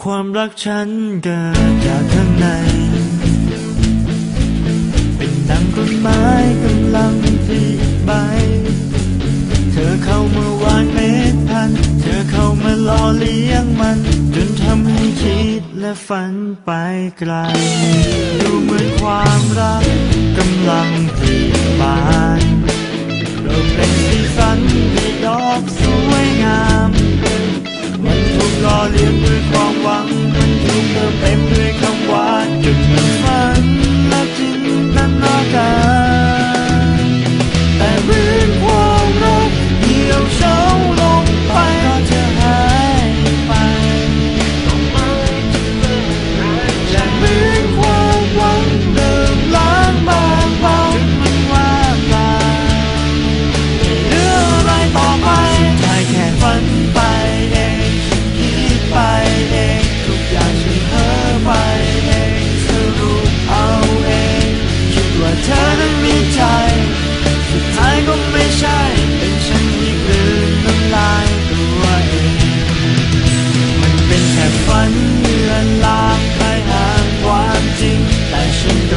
ความรักฉันเกิดจากข้างใน เป็นดังต้นไม้กำลังที่ใบ เธอเข้ามาวานเม็ดพันเธอเข้ามาล่อเลี้ยงมัน จนทำให้คิดและฝันไปไกล ดูเหมือนความรักกำลังผลิบานเราเป็นสีสันที่ดอกสวยงาม มันถูกล่อเลี้ยงด้วย 男人拉开很关机，但是。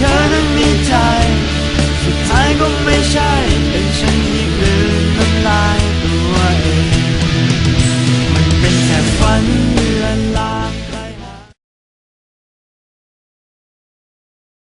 เธอนั้นมีใจ สุดท้ายก็ไม่ใช่